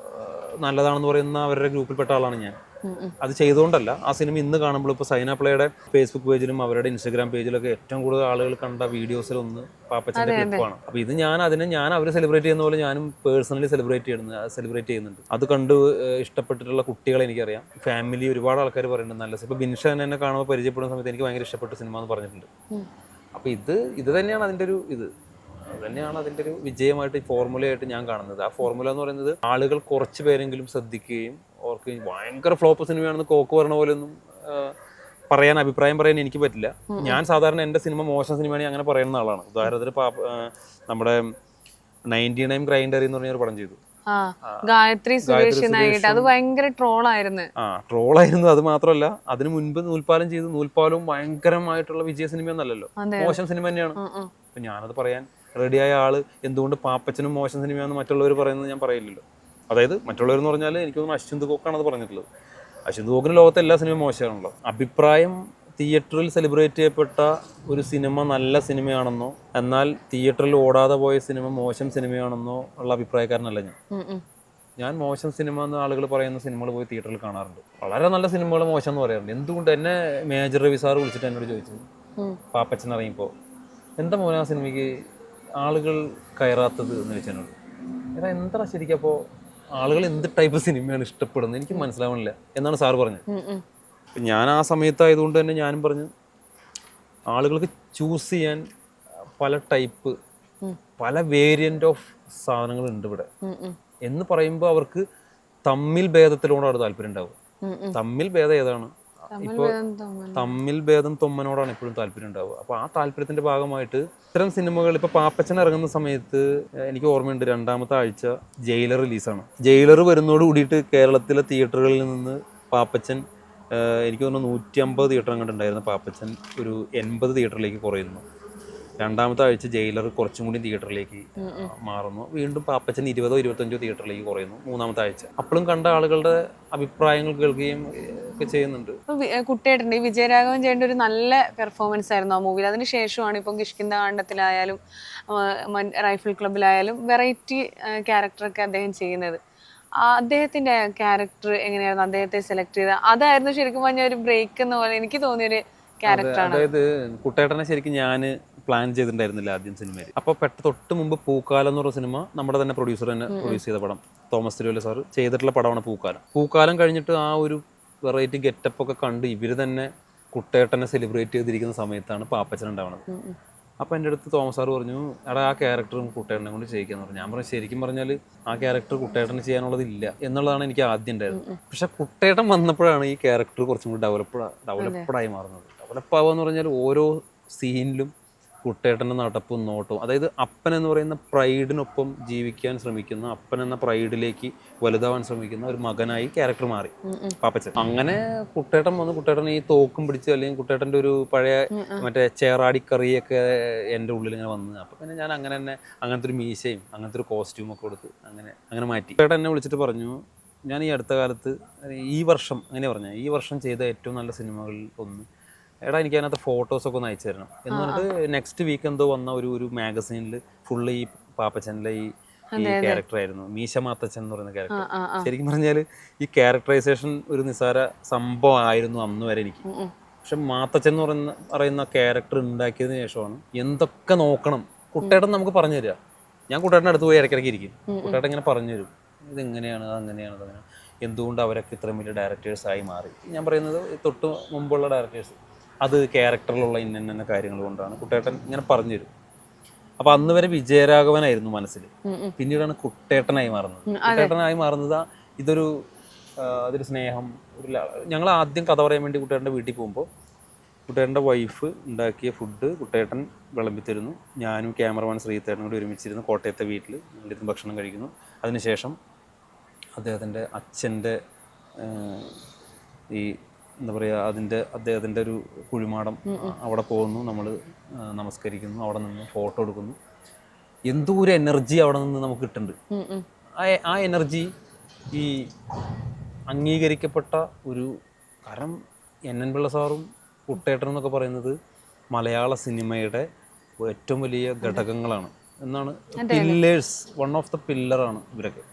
[SPEAKER 1] നല്ലതാണെന്ന് പറയുന്ന അവരുടെ ഗ്രൂപ്പിൽപ്പെട്ട ആളാണ് ഞാൻ. അത് ചെയ്തുകൊണ്ടല്ല. ആ സിനിമ ഇന്ന് കാണുമ്പോൾ ഇപ്പോൾ സൈന പ്ലേയുടെ ഫേസ്ബുക്ക് പേജിലും അവരുടെ ഇൻസ്റ്റാഗ്രാം പേജിലൊക്കെ ഏറ്റവും കൂടുതൽ ആളുകൾ കണ്ട വീഡിയോസിലൊന്ന് പാപ്പച്ചന്റെ ക്ലിപ്പാണ് അപ്പോൾ ഇത് ഞാൻ അതിനെ ഞാൻ അവർ സെലിബ്രേറ്റ് ചെയ്യുന്ന പോലെ ഞാനും പേഴ്സണലി സെലിബ്രേറ്റ് ചെയ്യുന്നത് സെലിബ്രേറ്റ് ചെയ്യുന്നുണ്ട്. അത് കണ്ട് ഇഷ്ടപ്പെട്ടിട്ടുള്ള കുട്ടികളെ എനിക്കറിയാം. ഫാമിലി ഒരുപാട് ആൾക്കാർ പറയുന്നുണ്ട് നല്ല ഇപ്പൊ ബിൻഷൻ എന്നെ കാണുമ്പോൾ പരിചയപ്പെടുന്ന സമയത്ത് എനിക്ക് ഭയങ്കര ഇഷ്ടപ്പെട്ട സിനിമ എന്ന് പറഞ്ഞിട്ടുണ്ട്. അപ്പോൾ ഇത് ഇത് തന്നെയാണ് അതിന്റെ ഒരു ഇത്. തന്നെയാണ് അതിന്റെ ഒരു വിജയമായിട്ട് ഫോർമുലയായിട്ട് ഞാൻ കാണുന്നത്. ആ ഫോർമുല എന്ന് പറയുന്നത് ആളുകൾ കുറച്ച് പേരെങ്കിലും ശ്രദ്ധിക്കുകയും അവർക്ക് ഭയങ്കര ഫ്ലോപ്പ് സിനിമയാണെന്ന് കോക്ക് പറഞ്ഞ പോലെ ഒന്നും പറയാൻ അഭിപ്രായം പറയാൻ എനിക്ക് പറ്റില്ല. ഞാൻ സാധാരണ എന്റെ സിനിമ മോശം സിനിമയാണ് അങ്ങനെ പറയുന്ന ആളാണ്. ഉദാഹരണത്തിന് നമ്മുടെ നയന്റി നൈൻ ഗ്രൈൻഡറി എന്ന് പറഞ്ഞ ഒരു പടം ചെയ്തു.
[SPEAKER 3] ഗായത്രി സുരേഷ്
[SPEAKER 1] സുരേഷും-
[SPEAKER 3] നായിട്ട് അത് ഭയങ്കര ട്രോളായിരുന്നു
[SPEAKER 1] ആ ട്രോളായിരുന്നു അത് മാത്രമല്ല അതിനു മുൻപ് നൂൽപ്പാലം ചെയ്തു. നൂൽപ്പാലവും ഭയങ്കരമായിട്ടുള്ള വിജയ സിനിമയൊന്നല്ലല്ലോ. മോശം സിനിമ തന്നെയാണ്. അപ്പൊ ഞാനത് പറയാൻ റെഡിയായ ആൾ എന്തുകൊണ്ട് പാപ്പച്ചനും മോശം സിനിമയാണെന്ന് മറ്റുള്ളവർ പറയുന്നത് ഞാൻ പറയില്ലല്ലോ. അതായത് മറ്റുള്ളവർ എന്ന് പറഞ്ഞാൽ എനിക്ക് തോന്നുന്നു അശ്വന്ത് കോക്കാണത് പറഞ്ഞിട്ടുള്ളത്. അശ്വന്ത് കോക്കിന് ലോകത്തെ എല്ലാ സിനിമയും മോശമാണല്ലോ. അഭിപ്രായം തിയേറ്ററിൽ സെലിബ്രേറ്റ് ചെയ്യപ്പെട്ട ഒരു സിനിമ നല്ല സിനിമയാണെന്നോ എന്നാൽ തിയേറ്ററിൽ ഓടാതെ പോയ സിനിമ മോശം സിനിമയാണെന്നോ ഉള്ള അഭിപ്രായക്കാരനല്ല ഞാൻ. ഞാൻ മോശം സിനിമ എന്ന് ആളുകൾ പറയുന്ന സിനിമകൾ പോയി തിയേറ്ററിൽ കാണാറുണ്ട്. വളരെ നല്ല സിനിമകൾ മോശം എന്ന് പറയാറുണ്ട്. എന്തുകൊണ്ട് എന്നെ മേജർ രവി സാർ വിളിച്ചിട്ട് എന്നോട് ചോദിച്ചു? പാപ്പച്ചൻ ഇറങ്ങിയപ്പോൾ എന്താ മോനെ ആ സിനിമയ്ക്ക് ആളുകൾ കയറാത്തത്? എന്ന് വെച്ചാൽ എടാ എന്താ ശരിക്കും അപ്പോൾ ആളുകൾ എന്ത് ടൈപ്പ് സിനിമയാണ് ഇഷ്ടപ്പെടുന്നത്? എനിക്ക് മനസ്സിലാവണില്ല. എന്നാണ് സാർ പറഞ്ഞത്. ഞാൻ ആ സമയത്തായതുകൊണ്ട് തന്നെ ഞാനും പറഞ്ഞു ആളുകൾക്ക് ചൂസ് ചെയ്യാൻ പല ടൈപ്പ് പല വേരിയന്റ് ഓഫ് സാധനങ്ങൾ
[SPEAKER 3] ഉണ്ട് ഇവിടെ.
[SPEAKER 1] എന്ന് പറയുമ്പോൾ അവർക്ക് തമ്മിൽ ഭേദത്തിലോടാണ് താല്പര്യം ഉണ്ടാവുക.
[SPEAKER 3] ഉം ഉം.
[SPEAKER 1] തമ്മിൽ ഭേദം ഏതാണ്? ഇപ്പോൾ
[SPEAKER 3] തമ്മിൽ.
[SPEAKER 1] തമ്മിൽ ഭേദം തൊമ്മനോടാണ് എപ്പോഴും താല്പര്യം ഉണ്ടാവുക അപ്പോൾ ആ താല്പര്യത്തിന്റെ ഭാഗമായിട്ട് ഇത്തരം സിനിമകൾ ഇപ്പോൾ പാപ്പച്ചൻ ഇറങ്ങുന്ന സമയത്ത് എനിക്ക് ഓർമ്മയുണ്ട് രണ്ടാമത്തെ ആഴ്ച ജയിലർ റിലീസാണ്. ജയിലർ വരുന്നതോട് കൂടിയിട്ട് കേരളത്തിലെ തിയേറ്ററുകളിൽ നിന്ന് പാപ്പച്ചൻ എനിക്ക് തോന്നുന്നു നൂറ്റി അമ്പത് തിയേറ്റർ അങ്ങോട്ട് ഉണ്ടായിരുന്ന. പാപ്പച്ചൻ ഒരു എൺപത് തിയേറ്ററിലേക്ക് കുറയുന്നു. രണ്ടാമത്തെ ആഴ്ച ജയിലർ കുറച്ചും കൂടി തിയേറ്ററിലേക്ക് മാറുന്നു. വീണ്ടും പാപ്പച്ചൻ ഇരുപതോ ഇരുപത്തഞ്ചോ തിയേറ്ററിലേക്ക് കുറയുന്നു മൂന്നാമത്തെ ആഴ്ച. അപ്പോഴും കണ്ട ആളുകളുടെ അഭിപ്രായങ്ങൾ കേൾക്കുകയും ഒക്കെ ചെയ്യുന്നുണ്ട്.
[SPEAKER 3] ഈ വിജയരാഘവൻ ചെയ്യേണ്ട ഒരു നല്ല പെർഫോമൻസ് ആയിരുന്നു ആ മൂവിയിൽ അതിന് ശേഷമാണ് ഇപ്പം കിഷ്കിന്ദ കാണ്ഡത്തിലായാലും റൈഫിൾ ക്ലബിലായാലും വെറൈറ്റി ക്യാരക്ടറൊക്കെ അദ്ദേഹം ചെയ്യുന്നത്. അദ്ദേഹത്തിന്റെ ക്യാരക്ടർ എങ്ങനെയായിരുന്നു? അദ്ദേഹത്തെ സെലക്ട് ചെയ്ത? അതായിരുന്നു ശരിക്കും പറഞ്ഞ ഒരു ബ്രേക്ക് എന്ന പോലെ എനിക്ക് തോന്നിയൊരു ക്യാരക്ടറാണ്
[SPEAKER 1] അതായത് കുട്ടേട്ടനെ ശരിക്കും ഞാൻ പ്ലാൻ ചെയ്തിട്ടുണ്ടായിരുന്നില്ല ആദ്യം സിനിമയിൽ. അപ്പോൾ പെട്ട തൊട്ട് മുമ്പ് പൂക്കാലം എന്ന് പറഞ്ഞ സിനിമ നമ്മുടെ തന്നെ പ്രൊഡ്യൂസർ തന്നെ പ്രൊഡ്യൂസ് ചെയ്ത പടം. തോമസ് തിരുവല്ല സാർ ചെയ്തിട്ടുള്ള പടമാണ് പൂക്കാലം. പൂക്കാലം കഴിഞ്ഞിട്ട് ആ ഒരു വെറൈറ്റി ഗെറ്റപ്പ് ഒക്കെ കണ്ട് ഇവർ തന്നെ കുട്ടേട്ടനെ സെലിബ്രേറ്റ് ചെയ്തിരിക്കുന്ന സമയത്താണ് പാപ്പച്ചൻ ഉണ്ടാവുന്നത് അപ്പോൾ എന്റെ അടുത്ത് തോമസ് സാർ പറഞ്ഞു എടാ ആ ക്യാരക്ടറും കുട്ടേട്ടനെ കൊണ്ട് ചെയ്യിക്കാന്ന് പറഞ്ഞു. ഞാൻ പറഞ്ഞു ശരിക്കും പറഞ്ഞാൽ ആ ക്യാരക്ടർ കുട്ടേട്ടന് ചെയ്യാനുള്ളത് ഇല്ല എന്നുള്ളതാണ് എനിക്ക് ആദ്യം ഉണ്ടായിരുന്നത് പക്ഷെ കുട്ടേട്ടൻ വന്നപ്പോഴാണ് ഈ ക്യാരക്ടർ കുറച്ചും കൂടി ഡെവലപ്പ് ഡെവലപ്ഡായി മാറുന്നത്. ഡെവലപ്പ് ആവുക എന്ന് പറഞ്ഞാൽ ഓരോ സീനിലും കുട്ടേട്ടന്റെ നടപ്പും നോട്ടവും അതായത് അപ്പൻ എന്ന് പറയുന്ന പ്രൈഡിനൊപ്പം ജീവിക്കാൻ ശ്രമിക്കുന്ന അപ്പൻ എന്ന പ്രൈഡിലേക്ക് വലുതാവാൻ ശ്രമിക്കുന്ന ഒരു മകനായി ക്യാരക്ടർ മാറി. പാപ്പച്ചൻ. അങ്ങനെ കുട്ടേട്ടൻ വന്ന് കുട്ടേട്ടൻ ഈ തോക്കും പിടിച്ച് അല്ലെങ്കിൽ കുട്ടേട്ടന്റെ ഒരു പഴയ മറ്റേ ചേറാടിക്കറിയൊക്കെ എന്റെ ഉള്ളിൽ ഇങ്ങനെ വന്ന്. അപ്പം പിന്നെ ഞാൻ അങ്ങനെ തന്നെ അങ്ങനത്തെ ഒരു മീശയും അങ്ങനത്തെ ഒരു കോസ്റ്റ്യൂം ഒക്കെ കൊടുത്ത് അങ്ങനെ അങ്ങനെ മാറ്റി. കുട്ടേട്ടൻ എന്നെ വിളിച്ചിട്ട് പറഞ്ഞു ഞാൻ ഈ അടുത്ത കാലത്ത് ഈ വർഷം അങ്ങനെ പറഞ്ഞ ഈ വർഷം ചെയ്ത ഏറ്റവും നല്ല സിനിമകളിൽ ഒന്ന് എടാ എനിക്ക് അതിനകത്ത് ഫോട്ടോസൊക്കെ ഒന്ന് അയച്ചു തരണം. എന്ന് പറഞ്ഞിട്ട് നെക്സ്റ്റ് വീക്ക് എന്തോ വന്ന ഒരു ഒരു മാഗസീനിൽ ഫുള്ള് ഈ പാപ്പച്ചനിലെ ഈ ഈ ക്യാരക്ടർ ആയിരുന്നു. മീശ മാത്തച്ചൻ എന്ന് പറയുന്ന ക്യാരക്ടർ ശരിക്കും പറഞ്ഞാൽ ഈ ക്യാരക്ടറൈസേഷൻ ഒരു നിസാര സംഭവം ആയിരുന്നു അന്ന് വരെ എനിക്ക്. പക്ഷെ മാത്തച്ചൻ എന്ന് പറയുന്ന പറയുന്ന ക്യാരക്ടർ ഉണ്ടാക്കിയതിന് ശേഷമാണ് എന്തൊക്കെ നോക്കണം. കുട്ടേട്ടൻ നമുക്ക് പറഞ്ഞു തരിക ഞാൻ കുട്ടേട്ടന്റെ അടുത്ത് പോയി ഇടയ്ക്കിടയ്ക്ക് ഇരിക്കും. കുട്ടേട്ടൻ ഇങ്ങനെ പറഞ്ഞു തരും. ഇതെങ്ങനെയാണ് അതങ്ങനെയാണ് അതങ്ങനെ എന്തുകൊണ്ട് അവരൊക്കെ ഇത്രയും വലിയ ഡയറക്ടേഴ്സ് ആയി മാറി? ഞാൻ പറയുന്നത് തൊട്ട് മുമ്പുള്ള ഡയറക്ടേഴ്സ് അത് ക്യാരക്ടറിലുള്ള ഇന്ന കാര്യങ്ങൾ കൊണ്ടാണ് കുട്ടേട്ടൻ ഇങ്ങനെ പറഞ്ഞു തരും അപ്പൊ അന്ന് വരെ വിജയരാഘവനായിരുന്നു മനസ്സിൽ. പിന്നീടാണ് കുട്ടേട്ടനായി മാറുന്നത്. കുട്ടേട്ടനായി മാറുന്നത് ഇതൊരു അതൊരു സ്നേഹം ഒരു ഞങ്ങൾ ആദ്യം കഥ പറയാൻ വേണ്ടി കുട്ടേട്ടന്റെ വീട്ടിൽ പോകുമ്പോൾ കുട്ടേട്ടന്റെ വൈഫ് ഉണ്ടാക്കിയ ഫുഡ് കുട്ടേട്ടൻ വിളമ്പിത്തരുന്നു. ഞാനും ക്യാമറമാൻ ശ്രീത്തേട്ടനും കൂടി ഒരുമിച്ചിരുന്നു കോട്ടയത്തെ വീട്ടിൽ ഞങ്ങളിരുന്ന് ഭക്ഷണം കഴിക്കുന്നു. അതിനുശേഷം അദ്ദേഹത്തിന്റെ അച്ഛന്റെ ഈ എന്താ പറയുക അതിന്റെ അദ്ദേഹത്തിന്റെ ഒരു കുഴിമാടം അവിടെ പോകുന്നു. നമ്മൾ നമസ്കരിക്കുന്നു. അവിടെ നിന്ന് ഫോട്ടോ എടുക്കുന്നു. എന്തോ ഒരു എനർജി അവിടെ നിന്ന് നമുക്ക് കിട്ടുന്നുണ്ട്. ആ ആ എനർജി ഈ അംഗീകരിക്കപ്പെട്ട ഒരു കാരണം എൻ എൻ പിള്ള സാറും കുട്ടേട്ടൻ എന്നൊക്കെ പറയുന്നത് മലയാള സിനിമയുടെ ഏറ്റവും വലിയ ഘടകങ്ങളാണ് എന്നാണ്. പില്ലേഴ്സ് വൺ ഓഫ് ദ പില്ലറാണ് ഇവരൊക്കെ.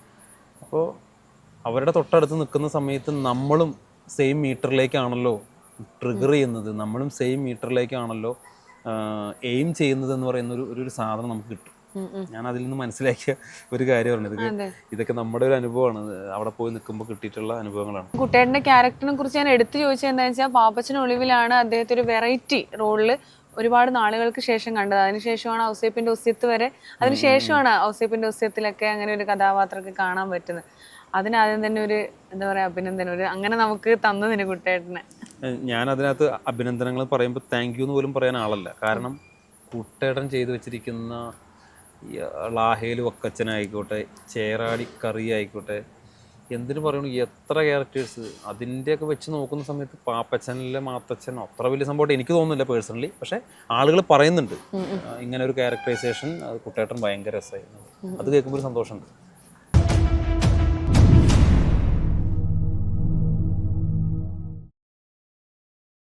[SPEAKER 1] അപ്പോൾ അവരുടെ തൊട്ടടുത്ത് നിൽക്കുന്ന സമയത്ത് നമ്മളും സെയിം മീറ്ററിലേക്കാണല്ലോ ട്രിഗർ ചെയ്യുന്നത്. നമ്മളും സെയിം മീറ്ററിലേക്കാണല്ലോ എയിം ചെയ്യുന്നത് എന്ന് പറയുന്ന ഒരു ഒരു- സാധനം നമുക്ക് കിട്ടും. ഞാൻ അതിൽ നിന്ന് മനസ്സിലാക്കിയ ഒരു കാര്യമാണ് പറഞ്ഞത് ഇതൊക്കെ നമ്മുടെ ഒരു അനുഭവമാണ്. അവിടെ പോയി നിൽക്കുമ്പോൾ കിട്ടിയിട്ടുള്ള അനുഭവങ്ങളാണ്.
[SPEAKER 3] കുട്ടേട്ടന്റെ ക്യാരക്ടറിനെ കുറിച്ച് ഞാൻ എടുത്തു ചോദിച്ചത് എന്താ വെച്ചാൽ പാപ്പച്ചൻ ഒളിവിലാണ് അദ്ദേഹത്തെ ഒരു വെറൈറ്റി റോളിൽ ഒരുപാട് നാളുകൾക്ക് ശേഷം കണ്ടത്. അതിനുശേഷമാണ് ഔസേപ്പിന്റെ ഒസ്യത്ത് വരെ അതിനുശേഷമാണ് ഔസേപ്പിന്റെ ഒസ്യത്തിലൊക്കെ അങ്ങനെ ഒരു കഥാപാത്രമൊക്കെ കാണാൻ പറ്റുന്നത്. അതിനാദ്യം തന്നെ ഒരു എന്താ പറയാ അഭിനന്ദനം. ഒരു അങ്ങനെ നമുക്ക് തന്നതിന് കുട്ടേട്ടനെ.
[SPEAKER 1] ഞാൻ അതിനകത്ത് അഭിനന്ദനങ്ങൾ പറയുമ്പോൾ താങ്ക് യു എന്ന് പോലും പറയാൻ ആളല്ല. കാരണം കുട്ടേടൻ ചെയ്തു വെച്ചിരിക്കുന്ന ലാഹേൽ വക്കച്ചനായിക്കോട്ടെ ചേറാടി കറി ആയിക്കോട്ടെ എന്തിനു പറയണു എത്ര ക്യാരക്ടേഴ്സ് അതിന്റെയൊക്കെ വെച്ച് നോക്കുന്ന സമയത്ത് പാപ്പച്ചനിലെ മാത്തച്ഛൻ അത്ര വലിയ സംഭവമായിട്ട് എനിക്ക് തോന്നുന്നില്ല പേഴ്സണലി പക്ഷേ ആളുകൾ പറയുന്നുണ്ട്. ഇങ്ങനെ ഒരു ക്യാരക്ടറൈസേഷൻ കുട്ടേട്ടൻ ഭയങ്കര രസമായിരുന്നു. അത് കേൾക്കുമ്പോൾ ഒരു സന്തോഷമുണ്ട്.